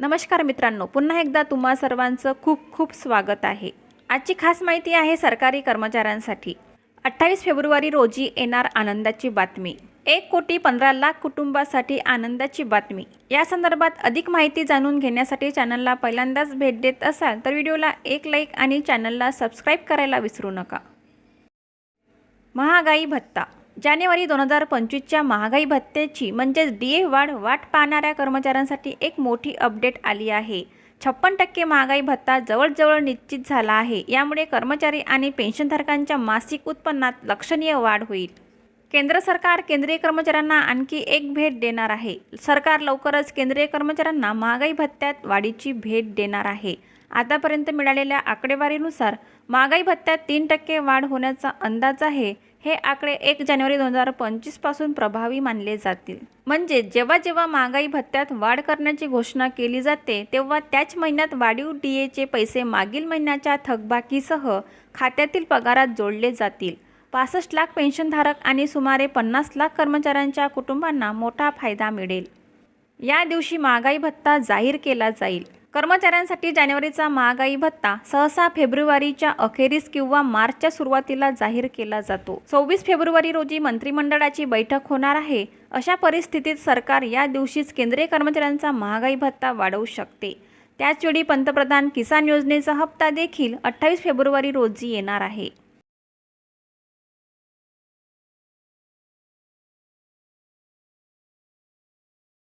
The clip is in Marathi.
नमस्कार मित्रांनो पुन्हा एकदा तुम्हा सर्वांचं खूप खूप स्वागत आहे. आजची खास माहिती आहे सरकारी कर्मचाऱ्यांसाठी. अठ्ठावीस फेब्रुवारी रोजी येणार आनंदाची बातमी. एक कोटी पंधरा लाख कुटुंबासाठी आनंदाची बातमी. या संदर्भात अधिक माहिती जाणून घेण्यासाठी चॅनलला पहिल्यांदाच भेट देत असाल तर व्हिडिओला एक लाईक आणि चॅनलला सबस्क्राईब करायला विसरू नका. महागाई भत्ता. जानेवारी दोन हजार पंचवीसच्या महागाई भत्त्याची म्हणजेच डी ए वाढ वाट पाहणाऱ्या कर्मचाऱ्यांसाठी एक मोठी अपडेट आली आहे. छप्पन टक्के महागाई भत्ता जवळजवळ निश्चित झाला आहे. यामुळे कर्मचारी आणि पेन्शनधारकांच्या मासिक उत्पन्नात लक्षणीय वाढ होईल. केंद्र सरकार केंद्रीय कर्मचाऱ्यांना आणखी एक भेट देणार आहे. सरकार लवकरच केंद्रीय कर्मचाऱ्यांना महागाई भत्त्यात वाढीची भेट देणार आहे. आतापर्यंत मिळालेल्या आकडेवारीनुसार महागाई भत्त्यात तीन टक्के वाढ होण्याचा अंदाज आहे. हे आकडे एक जानेवारी दोन हजार पंचवीसपासून प्रभावी मानले जातील. म्हणजे जेव्हा जेव्हा महागाई भत्त्यात वाढ करण्याची घोषणा केली जाते तेव्हा त्याच महिन्यात वाढीव डी एचे पैसे मागील महिन्याच्या थकबाकीसह खात्यातील पगारात जोडले जातील. पासष्ट लाख पेन्शनधारक आणि सुमारे पन्नास लाख कर्मचाऱ्यांच्या कुटुंबांना मोठा फायदा मिळेल. या दिवशी महागाई भत्ता जाहीर केला जाईल. कर्मचाऱ्यांसाठी जानेवारीचा महागाई भत्ता सहसा फेब्रुवारीच्या अखेरीस किंवा मार्चच्या सुरुवातीला जाहीर केला जातो. सव्वीस फेब्रुवारी रोजी मंत्रिमंडळाची बैठक होणार आहे. अशा परिस्थितीत सरकार या दिवशीच केंद्रीय कर्मचाऱ्यांचा महागाई भत्ता वाढवू शकते. त्याचवेळी पंतप्रधान किसान योजनेचा हप्ता देखील अठ्ठावीस फेब्रुवारी रोजी येणार आहे.